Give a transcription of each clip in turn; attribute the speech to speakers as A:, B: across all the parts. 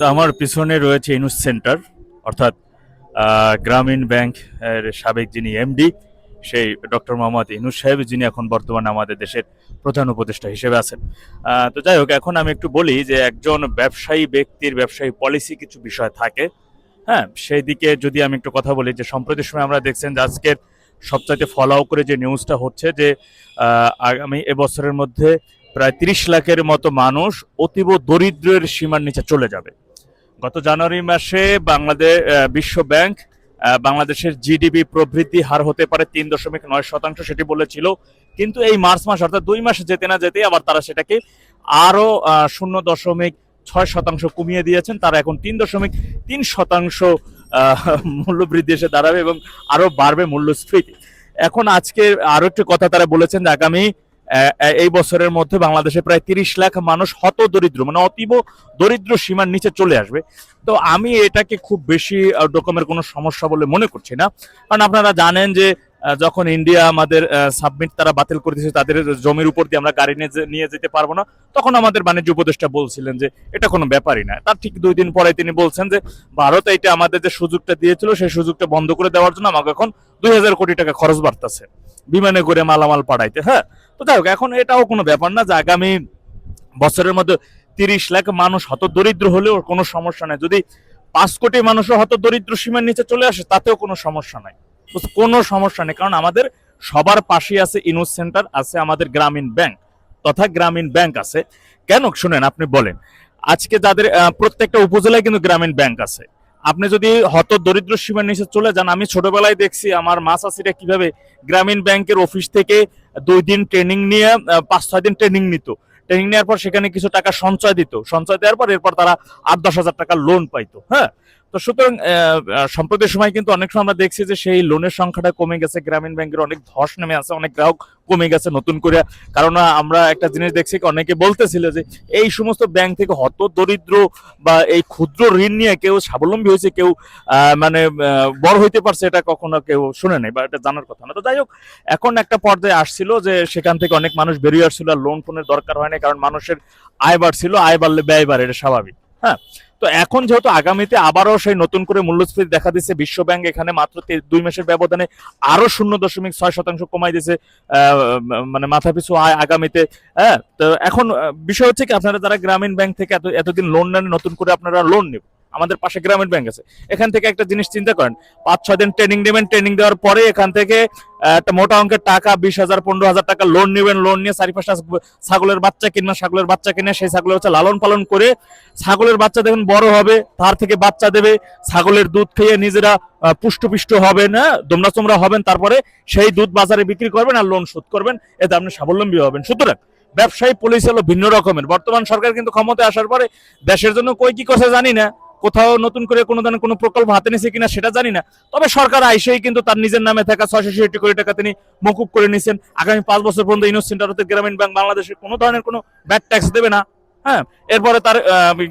A: তো আমার পিছনে রয়েছে ইনুস সেন্টার, অর্থাৎ গ্রামীণ ব্যাংক এর সাবেক যিনি এমডি, সেই ডক্টর মোহাম্মদ ইনুস সাহেব, যিনি এখন বর্তমানে আমাদের দেশের প্রধান উপদেষ্টা হিসেবে আছেন। তো যাই হোক, এখন আমি একটু বলি যে একজন ব্যবসায়ী ব্যক্তির ব্যবসায়ী পলিসি কিছু বিষয় থাকে। হ্যাঁ সেই দিকে যদি আমি একটু কথা বলি, যে সম্প্রতি সময় আমরা দেখছেন যে আজকের সবচাইতে ফলো করে যে নিউজটা হচ্ছে যে আগামী এবছরের মধ্যে প্রায় তিরিশ লাখের মতো মানুষ অতীব দরিদ্রের সীমার নিচে চলে যাবে। গত জানুয়ারি মাসে বাংলাদেশ বিশ্ব ব্যাংক বাংলাদেশের জিডিপি প্রবৃদ্ধি হার হতে পারে তিন দশমিক নয় শতাংশ সেটি বলেছিল। কিন্তু এই মার্চ মাস অর্থাৎ দুই মাসে যেতে না যেতে আবার তারা সেটাকে আরও আহ, শূন্য দশমিক ছয় শতাংশ কমিয়ে দিয়েছেন। তারা এখন তিন দশমিক তিন শতাংশ মূল্যবৃদ্ধি এসে দাঁড়াবে এবং আরও বাড়বে মূল্যস্ফীতি। এখন আজকে আরও একটি কথা তারা বলেছেন যে আগামী এই বছরের মধ্যে বাংলাদেশে প্রায় তিরিশ লাখ মানুষ হত দরিদ্র মানে অতীব দরিদ্র সীমার নিচে চলে আসবে। তো আমি এটাকে খুব বেশি রকমের কোনো সমস্যা বলে মনে করছি না। কারণ আপনারা জানেন যে যখন ইন্ডিয়া আমাদের সাবমিট তারা বাতিল করে দিয়েছে, তাদের জমির উপর দিয়ে আমরা গাড়ি নিয়ে নিয়ে যেতে পারব না। তখন আমাদের বাণিজ্য উপদেষ্টা বলছিলেন যে, এটা কোনো ব্যাপারই না। তার ঠিক দুই দিন পরে তিনি বলছেন যে, ভারত এটা আমাদের যে সুযোগটা দিয়েছিল, সেই সুযোগটা বন্ধ করে দেওয়ার জন্য আমাকে এখন দুই হাজার কোটি টাকা খরচ বাড়তেছে। বিমানে করে মালামাল পাঠাইতে। হ্যাঁ? তো যাই হোক, এখন এটাও কোনো ব্যাপার না যে আগামী বছরের মধ্যে তিরিশ লাখ মানুষ হত দরিদ্র হলেও কোনো সমস্যা নাই। যদি পাঁচ কোটি মানুষও হত দরিদ্র সীমার নিচে চলে আসে, তাতেও কোনো সমস্যা নাই। কোনো সমস্যা নেই, কারণ আমাদের সবার পাশে আছে ইনোস সেন্টার, আছে আমাদের গ্রামীণ ব্যাংক, তথা গ্রামীণ ব্যাংক আছে। কেন? শুনেন, আপনি বলেন। আজকে যাদের প্রত্যেকটা উপজেলায় কিন্তু গ্রামীণ ব্যাংক আছে। আপনি যদি হত দরিদ্র সীমার নিচে চলে যান, আমি ছোটবেলায় দেখছি আমার মাছ আসিরা কীভাবে গ্রামীণ ব্যাংকের অফিস থেকে দুই দিন ট্রেনিং নিয়ে পাঁচ, ছয় দিন ট্রেনিং নিত। ট্রেনিং নেওয়ার পর সেখানে কিছু টাকা সঞ্চয় দিত। সঞ্চয় দেওয়ার পর এরপর তারা আট, দশ হাজার টাকা লোন পাইতো হ্যাঁ? তো সুতরাং আহ, আহ, সম্প্রতি সময় কিন্তু অনেক সময় আমরা দেখছি যে সেই লোনের সংখ্যাটা কমে গেছে গ্রামীণ ব্যাংকের অনেক ধস নেমে আছে অনেক গ্রাহক কমে গেছে নতুন করে। কারণ আমরা একটা জিনিস দেখছি অনেকে বলতেছিল যে এই সমস্ত ব্যাংক থেকে হত দরিদ্র বা এই ক্ষুদ্র ঋণ নিয়ে কেউ স্বাবলম্বী হয়েছে কেউ মানে বড় হইতে পারছে এটা কখনো কেউ শুনে নাই বা এটা জানার কথা না। তো যাই হোক এখন একটা পর্যায়ে আসছিল যে সেখান থেকে অনেক মানুষ বেরিয়ে আসছিল আর লোন ফোনের দরকার হয় না কারণ মানুষের আয় বাড়ছিল আয় বাড়লে ব্যয় বাড়ে এটা স্বাভাবিক। হ্যাঁ? তো এখন যেহেতু আগামীতে আবারও সেই নতুন করে মূল্যস্ফীতি দেখা দিচ্ছে বিশ্ব ব্যাংক এখানে মাত্র দুই মাসের ব্যবধানে আরও শূন্য দশমিক ছয় শতাংশ কমাই দিয়েছে মানে মাথা পিছু আয় আগামীতে হ্যাঁ? তো এখন বিষয় হচ্ছে কি, আপনারা যারা গ্রামীণ ব্যাংক থেকে এত এতদিন লোন নেন, নতুন করে আপনারা লোন নেব আমাদের পাশে গ্রামীণ ব্যাংক আছে। এখান থেকে একটা জিনিস চিন্তা করেন, পাঁচ, ছয় দিন ট্রেনিং নেবেন ট্রেনিং দেওয়ার পরে এখান থেকে একটা মোটা অঙ্কের টাকা, বিশ হাজার, পনেরো হাজার টাকা লোন নেবেন লোন নিয়ে চারি পাঁচটা ছাগলের বাচ্চা কিনবেন, ছাগলের বাচ্চা কিনে সেই ছাগলের হচ্ছে লালন পালন করে, ছাগলের বাচ্চা দেখুন বড় হবে, তার থেকে বাচ্চা দেবে, ছাগলের দুধ খেয়ে নিজেরা পুষ্টপুষ্ট হবেন হ্যাঁ? দোমরা চোমরা হবেন, তারপরে সেই দুধ বাজারে বিক্রি করবেন আর লোন শোধ করবেন এতে আপনি স্বাবলম্বী হবেন। সুতরাং ব্যবসায়ী পলিসি হলো ভিন্ন রকমের। বর্তমান সরকার কিন্তু ক্ষমতায় আসার পরে দেশের জন্য কই কি করছে জানি না। কোথাও নতুন করে কোনো ধরনের কোনো প্রকল্প হাতে নিছে কিনা সেটা জানি না। তবে সরকার আইসেই কিন্তু তার নিজের নামে থাকা ছয়শো ছেষট্টি কোটি টাকা তিনি মকুব করে নিয়েছেন আগামী পাঁচ বছর পর্যন্ত ইনোস সেন্টার গ্রামীণ ব্যাংক বাংলাদেশে কোনো ধরনের কোনো ব্যাড ট্যাক্স দেবে না। হ্যাঁ এরপরে তার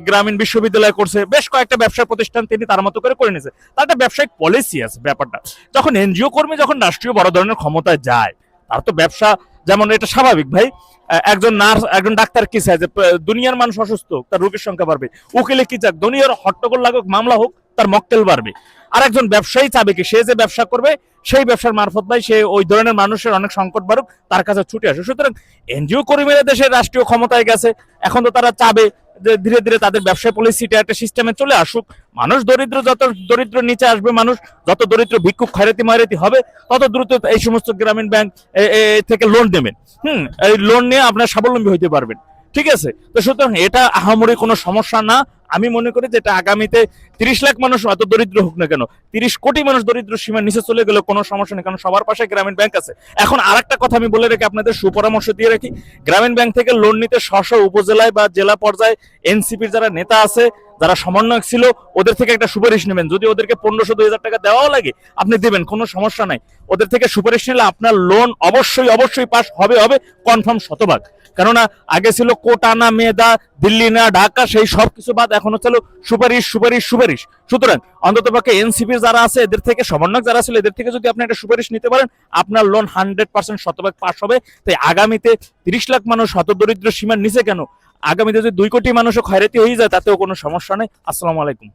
A: গ্রামীণ বিশ্ববিদ্যালয় করছে, বেশ কয়েকটা ব্যবসা প্রতিষ্ঠান তিনি তার মতো করে করে নিয়েছে। তার একটা ব্যবসায়িক পলিসি আছে ব্যাপারটা। যখন এনজিও কর্মী যখন রাষ্ট্রীয় বড় ধরনের ক্ষমতায় যায়, তার তো ব্যবসা যেমন এটা স্বাভাবিক ভাই একজন নার্স, একজন ডাক্তার কি চায় যে, দুনিয়ার মানুষ অসুস্থ, তার রোগীর সংখ্যা বাড়বে। উকিলে কি চাক দুনিয়ার হট্টগোল লাগুক, মামলা হোক তার মক্কেল বাড়বে। আর একজন ব্যবসায়ী চাবে কি সে যে ব্যবসা করবে, সেই ব্যবসার মারফত ভাই সে ওই ধরনের মানুষের অনেক সংকট বাড়ুক, তার কাছে ছুটে আসে সুতরাং এনজিও কর্মীরা দেশের রাষ্ট্রীয় ক্ষমতায় গেছে, এখন তো তারা চাবে যে ধীরে ধীরে তাদের ব্যবসা পলিসিটা একটা সিস্টেমে চলে আসুক। মানুষ দরিদ্র, যত দরিদ্র নিচে আসবে মানুষ, যত দরিদ্র ভিক্ষুক খয়রাতি মায়রাতি হবে, তত দ্রুত এই সমস্ত গ্রামীণ ব্যাংক থেকে লোন দেবেন হুম, এই লোন নিয়ে আপনার স্বাবলম্বী হইতে পারবেন। ঠিক আছে? তো সুতরাং এটা আহামরি কোনো সমস্যা না। আমি মনে করি যে এটা আগামীতে তিরিশ লাখ মানুষ এত দরিদ্র হোক না কেন, তিরিশ কোটি মানুষ দরিদ্র সীমার নিচে চলে গেলে কোনো সমস্যা নেই, কারণ সবার পাশে গ্রামীণ ব্যাংক আছে। এখন আরেকটা কথা আমি বলে রেখে আপনাদের সুপরামর্শ দিয়ে রাখি, গ্রামীণ ব্যাংক থেকে লোন নিতে স্ব উপজেলায় বা জেলা পর্যায়ে এনসিপির যারা নেতা আছে, যারা সমন্বয়ক ছিল, ওদের থেকে একটা সুপারিশ নেবেন। যদি ওদেরকে পনেরোশো, দুই হাজার টাকা দেওয়াও লাগে, আপনি দেবেন, কোনো সমস্যা নাই। ওদের থেকে সুপারিশ নিলে আপনার লোন অবশ্যই অবশ্যই পাস হবে হবে, কনফার্ম শতভাগ। কেননা আগে ছিল কোটা না মেদা দিল্লি না ঢাকা, সেই সব কিছু বাদ এখন হচ্ছে সুপারিশ সুপারিশ সুপারিশ। সুতরাং অন্তত পক্ষে এনসিপি যারা আছে, এদের থেকে, সমন্বয়ক যারা ছিল, এদের থেকে যদি আপনি একটা সুপারিশ নিতে পারেন, আপনার লোন হান্ড্রেড পার্সেন্ট শতভাগ পাস হবে। তাই আগামীতে তিরিশ লাখ মানুষ হতদরিদ্র সীমার নিচে কেন? আগামীতে যদি দুই কোটি মানুষও খয়রাতি হয়ে যায়, তাতেও কোনো সমস্যা নেই। আসসালামু আলাইকুম।